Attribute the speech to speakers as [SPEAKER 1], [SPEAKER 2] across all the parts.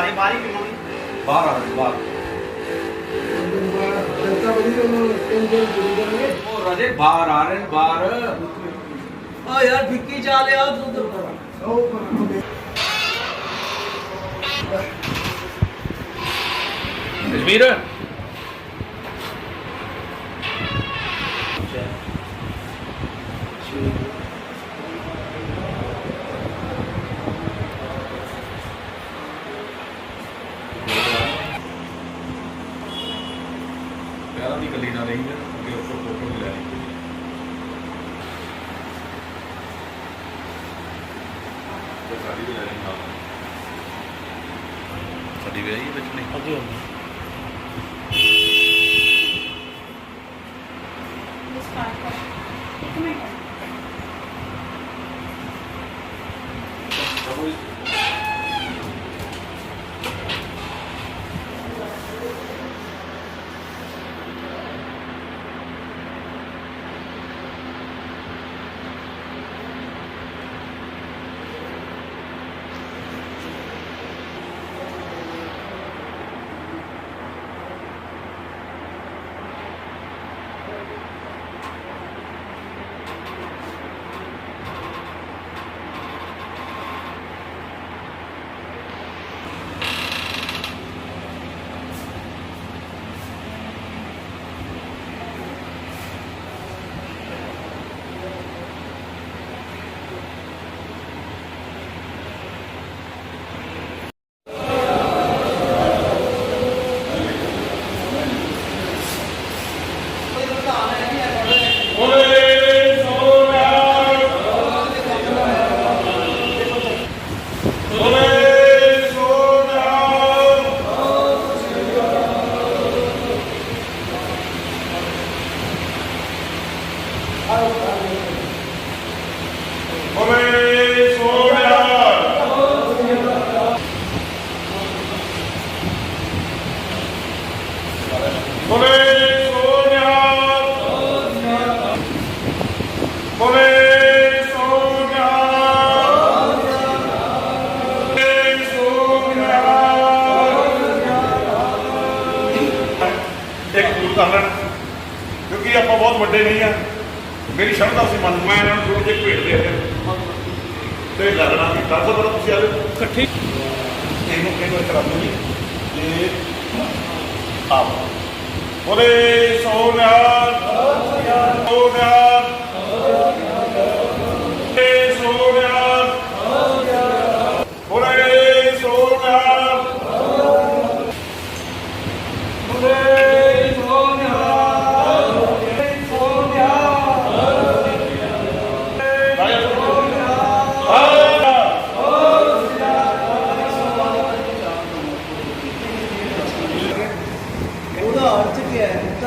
[SPEAKER 1] ਆ ਰਹੀ ਬਾਹਰ ਹੀ ਕਿਉਂ ਨਹੀਂ ਬਾਹਰ ਆ ਰਹੇ ਬਾਹਰ ਉਹ ਰਜੇ ਬਾਹਰ ਆ ਰਹੇ ਨੇ ਬਾਹਰ
[SPEAKER 2] ਆ ਯਾਰ ਫਿੱਕੀ ਚਾ ਲਿਆ ਤੂੰ
[SPEAKER 3] ਦੀ ਗੱਲੀ ਨਾ ਰਹੀ ਹੈ ਅੱਗੇ ਉੱਪਰ ਫੋਟੋ ਵੀ ਲੈ ਲਈ ਸਾਡੀ ਵੀ ਲੈ ਲਈ ਨਾਲ। ਸਾਡੀ ਵੀ ਆਈ ਵਿੱਚ ਨਹੀਂ?
[SPEAKER 2] ਅੱਗੇ ਹੋ
[SPEAKER 3] ਕਰ ਲੈਣ। ਕਿਉਂਕਿ ਆਪਾਂ ਬਹੁਤ ਵੱਡੇ ਨਹੀਂ ਆ। ਮੇਰੀ ਸ਼ਰਧਾ ਸੀ ਮਨ ਮੈਂ ਇਹਨਾਂ ਨੂੰ ਥੋੜੇ ਜਿਹੇ ਭੇਟ ਦੇ ਦਿੱਤੇ ਤੇ ਲੱਗਣਾ ਵੀ ਕਰ ਸਕਦਾ ਤੁਸੀਂ ਆਲੇ ਇਕੱਠੀ। ਇਹਨੂੰ ਇਹਨੂੰ ਕਰਾ ਦਿਓ ਜੀ। ਤੇ ਆਪ ਬੋਲੇ ਸੋਨਿਆ ਸੋਨਿਆ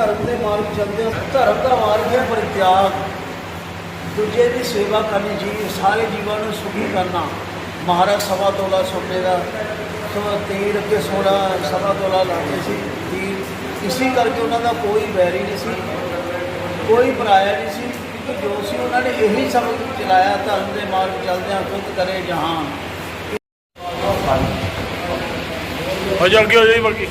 [SPEAKER 2] ਧਰਮ ਦੇ ਮਾਰਗ ਚੱਲਦੇ ਹੋ ਧਰਮ ਦਾ ਮਾਰਗ ਹੈ ਪਰਿਤਿਆਗ ਦੂਜੇ ਦੀ ਸੇਵਾ ਕਰਨੀ ਜੀ ਸਾਰੇ ਜੀਵਾਂ ਨੂੰ ਸੁਖੀ ਕਰਨਾ। ਮਹਾਰਾਜ ਸਵਾ ਤੋਲਾ ਸੋਨੇ ਦਾ, ਸੋ ਤੀਰ ਅੱਗੇ ਸੋਨਾ ਸਵਾ ਤੋਲਾ ਲਾਉਂਦੇ ਸੀ। ਤੀਰ, ਇਸੇ ਕਰਕੇ ਉਹਨਾਂ ਦਾ ਕੋਈ ਵੈਰੀ ਨਹੀਂ ਸੀ, ਕੋਈ ਪਰਾਇਆ ਨਹੀਂ ਸੀ, ਕਿ ਜੋ ਸੀ ਉਹਨਾਂ ਨੇ ਇਹੀ ਸਬਕ ਚਲਾਇਆ, ਧਰਮ ਦੇ ਮਾਰਗ ਚੱਲਦਿਆਂ ਖੁਦ ਕਰੇ ਜਹਾਨ।
[SPEAKER 3] ਅਜੇ ਅੱਗੇ ਹੋ ਜਾਈ ਬਲਕਿ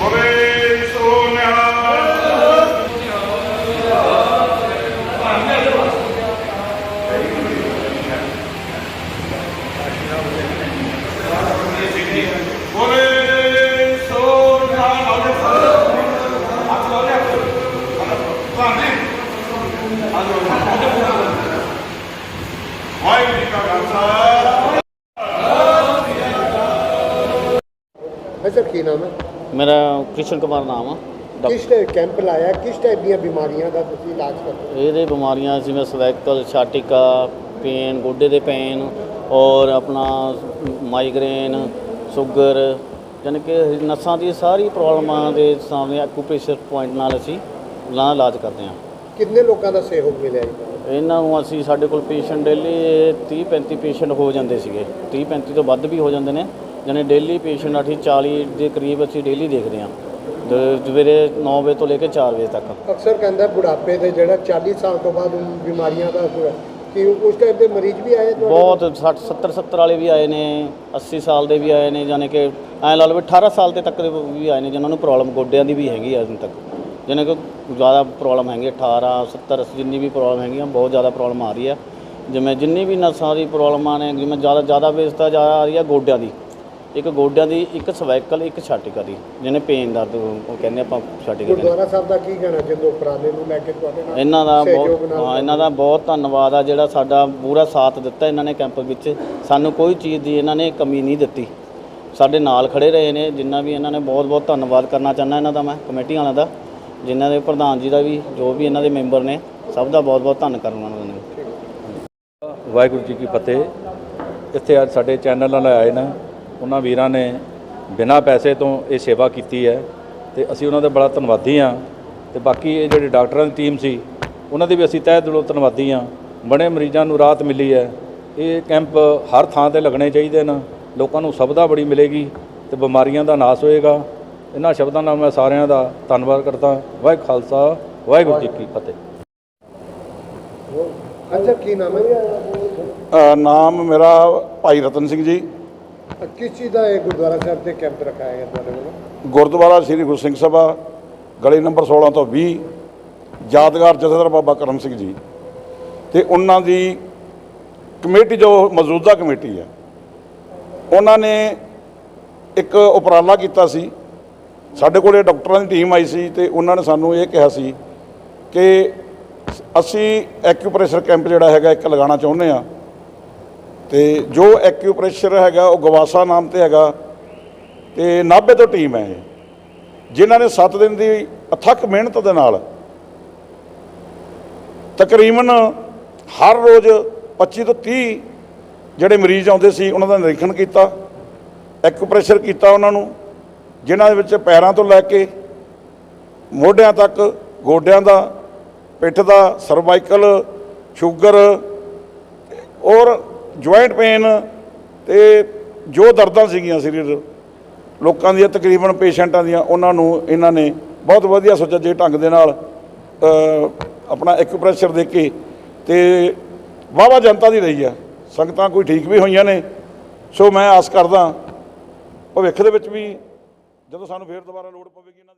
[SPEAKER 3] ਬੋਲੇ ਸੋਨਿਆ ਬੋਲੇ ਸੋਨਿਆ ਵਾਹਿਗੁਰੂ ਜੀ ਕਾ ਖਾਲਸਾ
[SPEAKER 4] ਹੈ ਸਰ ਕੀ ਨਾਮ ਹੈ
[SPEAKER 5] ਮੇਰਾ ਕ੍ਰਿਸ਼ਨ ਕੁਮਾਰ ਨਾਮ ਆ
[SPEAKER 4] ਕਿਸ ਟਾਈਪ ਕੈਂਪ ਲਾਇਆ ਕਿਸ ਟਾਈਪ ਦੀਆਂ ਬਿਮਾਰੀਆਂ ਦਾ ਤੁਸੀਂ ਇਲਾਜ ਕਰਦੇ
[SPEAKER 5] ਇਹਦੇ ਬਿਮਾਰੀਆਂ ਜਿਵੇਂ ਸਰਵਾਈਕਲ ਛਾਟਿਕਾ ਪੇਨ ਗੋਡੇ ਦੇ ਪੇਨ ਔਰ ਆਪਣਾ ਮਾਈਗ੍ਰੇਨ ਸ਼ੂਗਰ ਯਾਨੀ ਕਿ ਨਸਾਂ ਦੀ ਸਾਰੀ ਪ੍ਰੋਬਲਮਾਂ ਦੇ ਸਾਹਮਣੇ ਐਕੂਪ੍ਰੈਸ਼ਰ ਪੁਆਇੰਟ ਨਾਲ ਅਸੀਂ ਲਾ ਇਲਾਜ ਕਰਦੇ ਹਾਂ।
[SPEAKER 4] ਕਿੰਨੇ ਲੋਕਾਂ ਦਾ ਸਹਿਯੋਗ ਮਿਲਿਆ ਜੀ?
[SPEAKER 5] ਇਹਨਾਂ ਨੂੰ ਅਸੀਂ ਸਾਡੇ ਕੋਲ ਪੇਸ਼ੈਂਟ ਡੇਲੀ 30 35 ਪੇਸ਼ੈਂਟ ਹੋ ਜਾਂਦੇ ਸੀਗੇ। 30 35 ਤੋਂ ਵੱਧ ਵੀ ਹੋ ਜਾਂਦੇ ਨੇ। ਯਾਨੀ ਡੇਲੀ ਪੇਸ਼ੈਂਟ ਅਸੀਂ 40 ਦੇ ਕਰੀਬ ਅਸੀਂ ਡੇਲੀ ਦੇਖਦੇ ਹਾਂ। ਸਵੇਰੇ 9 ਵਜੇ ਤੋਂ ਲੈ ਕੇ 4 ਵਜੇ ਤੱਕ।
[SPEAKER 4] ਅਕਸਰ ਕਹਿੰਦਾ ਬੁਢਾਪੇ ਦੇ ਜਿਹੜਾ 40 ਸਾਲ ਤੋਂ ਬਾਅਦ ਬਿਮਾਰੀਆਂ ਦਾ। ਕਿ ਉਸ ਟਾਈਪ ਦੇ ਮਰੀਜ਼ ਵੀ ਆਏ
[SPEAKER 5] ਬਹੁਤ 60 70 70 ਵਾਲੇ ਵੀ ਆਏ ਨੇ 80 ਸਾਲ ਦੇ ਵੀ ਆਏ ਨੇ ਯਾਨੀ ਕਿ ਐਂ ਲਾ ਲਓ ਵੀ 18 ਸਾਲ ਦੇ ਤੱਕ ਦੇ ਵੀ ਆਏ ਨੇ ਜਿਨ੍ਹਾਂ ਨੂੰ ਪ੍ਰੋਬਲਮ ਗੋਡਿਆਂ ਦੀ ਵੀ ਹੈਗੀ ਆ ਅਜੇ ਤੱਕ। ਜਿਹਨਾਂ ਕੋ ਜ਼ਿਆਦਾ ਪ੍ਰੋਬਲਮ ਹੈਗੀ 18 70 ਜਿੰਨੀ ਵੀ ਪ੍ਰੋਬਲਮ ਹੈਗੀਆਂ ਬਹੁਤ ਜ਼ਿਆਦਾ ਪ੍ਰੋਬਲਮ ਆ ਰਹੀ ਆ। ਜਿਵੇਂ ਜਿੰਨੀ ਵੀ ਨਸਾਂ ਦੀ ਪ੍ਰੋਬਲਮਾਂ ਨੇ ਜਿਵੇਂ ਜ਼ਿਆਦਾ ਜ਼ਿਆਦਾ ਬੇਸਤਾ ਜ਼ਿਆਦਾ ਆ ਰਹੀ ਆ ਗੋਡਿਆਂ ਦੀ ਇੱਕ ਗੋਡਿਆਂ ਦੀ ਇੱਕ ਸਵੈਕਲ ਇੱਕ ਛਾਟਿਕਾ ਦੀ ਜਿਹਨੇ ਪੇਨ ਦਰਦ ਉਹ ਕਹਿੰਦੇ ਆਪਾਂ ਛਾਟਿਕਾ ਕਹਿੰਦੇ।
[SPEAKER 4] ਗੁਰਦੁਆਰਾ ਸਾਹਿਬ ਦਾ ਕੀ ਕਹਿਣਾ ਜਦੋਂ ਉਪਰਾਲੇ ਨੂੰ ਲੈ ਕੇ ਤੁਹਾਡੇ ਨਾਲ
[SPEAKER 5] ਇਹਨਾਂ ਦਾ ਬਹੁਤ ਹਾਂ ਇਹਨਾਂ ਦਾ ਬਹੁਤ ਧੰਨਵਾਦ ਆ ਜਿਹੜਾ ਸਾਡਾ ਪੂਰਾ ਸਾਥ ਦਿੱਤਾ ਇਹਨਾਂ ਨੇ ਕੈਂਪ ਵਿੱਚ। ਸਾਨੂੰ ਕੋਈ ਚੀਜ਼ ਦੀ ਇਹਨਾਂ ਨੇ ਕਮੀ ਨਹੀਂ ਦਿੱਤੀ। ਸਾਡੇ ਨਾਲ ਖੜੇ ਰਹੇ ਨੇ ਜਿੰਨਾ ਵੀ ਇਹਨਾਂ ਨੇ ਬਹੁਤ ਬਹੁਤ ਧੰਨਵਾਦ ਕਰਨਾ ਚਾਹੁੰਦਾ ਇਹਨਾਂ ਦਾ ਮੈਂ ਕਮੇਟੀ ਵਾਲਿਆਂ ਦਾ ਜਿਨ੍ਹਾਂ ਦੇ ਪ੍ਰਧਾਨ ਜੀ ਦਾ ਵੀ ਜੋ ਵੀ ਇਹਨਾਂ ਦੇ ਮੈਂਬਰ ਨੇ ਸਭ ਦਾ ਬਹੁਤ ਬਹੁਤ ਧੰਨ ਕਰਨਾ ਉਹਨਾਂ ਨੇ।
[SPEAKER 6] ਵਾਹਿਗੁਰੂ ਜੀ ਕੀ ਫਤਿਹ। ਇੱਥੇ ਅੱਜ ਸਾਡੇ ਚੈਨਲ ਨਾਲ ਆਏ ਨੇ। ਉਹਨਾਂ ਵੀਰਾਂ ਨੇ ਬਿਨਾਂ ਪੈਸੇ ਤੋਂ ਇਹ ਸੇਵਾ ਕੀਤੀ ਹੈ ਤੇ ਅਸੀਂ ਉਹਨਾਂ ਦੇ ਬੜਾ ਧੰਨਵਾਦੀ ਹਾਂ ਤੇ ਬਾਕੀ ਇਹ ਜਿਹੜੀ ਡਾਕਟਰਾਂ ਦੀ ਟੀਮ ਸੀ ਉਹਨਾਂ ਦੇ ਵੀ ਅਸੀਂ ਤਹਿ ਦਿਲੋਂ ਧੰਨਵਾਦੀ ਹਾਂ। ਬੜੇ ਮਰੀਜ਼ਾਂ ਨੂੰ ਰਾਹਤ ਮਿਲੀ ਹੈ। ਇਹ ਕੈਂਪ ਹਰ ਥਾਂ ਤੇ ਲੱਗਣੇ ਚਾਹੀਦੇ ਨੇ ਲੋਕਾਂ ਨੂੰ ਸੁਵਿਧਾ ਬੜੀ ਮਿਲੇਗੀ ਤੇ ਬਿਮਾਰੀਆਂ ਦਾ ਨਾਸ ਹੋਏਗਾ। ਇਹਨਾਂ ਸ਼ਬਦਾਂ ਨਾਲ ਮੈਂ ਸਾਰਿਆਂ ਦਾ ਧੰਨਵਾਦ ਕਰਦਾ ਵਾਹਿਗੁਰੂ ਖਾਲਸਾ ਵਾਹਿਗੁਰੂ ਜੀ ਕੀ ਫਤਿਹ।
[SPEAKER 4] ਅੱਛਾ ਕੀ ਨਾਮ ਹੈ
[SPEAKER 3] ਨਾਮ ਮੇਰਾ ਭਾਈ ਰਤਨ ਸਿੰਘ ਜੀ।
[SPEAKER 4] ਕਿਸ ਚੀਜ਼ ਦਾ ਇਹ ਗੁਰਦੁਆਰਾ ਸਾਹਿਬ ਤੇ ਕੈਂਪ ਰਖਾਇਆ ਗਿਆ ਤੁਹਾਡੇ ਵੱਲੋਂ?
[SPEAKER 3] ਗੁਰਦੁਆਰਾ ਸ੍ਰੀ ਗੁਰੂ ਸਿੰਘ ਸਭਾ, ਗਲੀ ਨੰਬਰ 16 ਤੋਂ 20 ਯਾਦਗਾਰ ਜਥੇਦਾਰ ਬਾਬਾ ਕਰਮ ਸਿੰਘ ਜੀ ਤੇ ਉਹਨਾਂ ਦੀ ਕਮੇਟੀ ਜੋ ਮੌਜੂਦਾ ਕਮੇਟੀ ਹੈ, ਉਹਨਾਂ ਨੇ ਇੱਕ ਉਪਰਾਲਾ ਕੀਤਾ ਸੀ। ਸਾਡੇ ਕੋਲੇ ਡਾਕਟਰਾਂ ਦੀ ਟੀਮ ਆਈ ਸੀ ਤੇ ਉਹਨਾਂ ਨੇ ਸਾਨੂੰ ਇਹ ਕਿਹਾ ਸੀ ਕਿ ਅਸੀਂ ਐਕਿਊਪ੍ਰੈਸ਼ਰ ਕੈਂਪ ਜਿਹੜਾ ਹੈਗਾ ਇੱਕ ਲਗਾਉਣਾ ਚਾਹੁੰਦੇ ਆ ਤੇ ਜੋ ਐਕਿਊਪ੍ਰੈਸ਼ਰ ਹੈਗਾ, ਉਹ ਗਵਾਸਾ ਨਾਮ ਤੇ ਹੈਗਾ ਤੇ ਨਾਭੇ ਤੋਂ ਟੀਮ ਹੈ ਇਹ। ਜਿਨ੍ਹਾਂ ਨੇ 7 ਦਿਨ ਦੀ ਅਥੱਕ ਮਿਹਨਤ ਦੇ ਨਾਲ ਤਕਰੀਬਨ ਹਰ ਰੋਜ਼ 25 ਤੋਂ 30 ਜਿਹੜੇ ਮਰੀਜ਼ ਆਉਂਦੇ ਸੀ, ਉਹਨਾਂ ਦਾ ਨਿਰੀਖਣ ਕੀਤਾ, ਐਕੂਪ੍ਰੈਸ਼ਰ ਕੀਤਾ ਉਹਨਾਂ ਨੂੰ, ਜਿਨ੍ਹਾਂ ਦੇ ਵਿੱਚ ਪੈਰਾਂ ਤੋਂ ਲੈ ਕੇ ਮੋਢਿਆਂ ਤੱਕ, ਗੋਡਿਆਂ ਦਾ, ਪਿੱਠ ਦਾ, ਸਰਵਾਈਕਲ, ਸ਼ੂਗਰ, ਔਰ ਜੁਆਇੰਟ ਪੇਨ ਤੇ ਜੋ ਦਰਦਾਂ ਸੀਗੀਆਂ ਸਰੀਰ ਲੋਕਾਂ ਦੀਆਂ ਤਕਰੀਬਨ ਪੇਸ਼ੈਂਟਾਂ ਦੀਆਂ ਉਹਨਾਂ ਨੂੰ ਇਹਨਾਂ ਨੇ ਬਹੁਤ ਵਧੀਆ ਸੁਚੱਜੇ ਢੰਗ ਦੇ ਨਾਲ ਅ, ਆਪਣਾ ਐਕੂਪ੍ਰੈਸ਼ਰ ਦੇ ਕੇ ਤੇ ਵਾਹਵਾ ਜਨਤਾ ਦੀ ਰਹੀ ਆ। ਸੰਗਤਾਂ ਕੋਈ ਠੀਕ ਵੀ ਹੋਈਆਂ ਨੇ। ਸੋ ਮੈਂ ਆਸ ਕਰਦਾ ਭਵਿੱਖ ਦੇ ਵਿੱਚ ਵੀ ਜਦੋਂ ਸਾਨੂੰ ਫੇਰ ਦੁਬਾਰਾ ਲੋੜ ਪਵੇਗੀ ਇਹਨਾਂ ਦੀ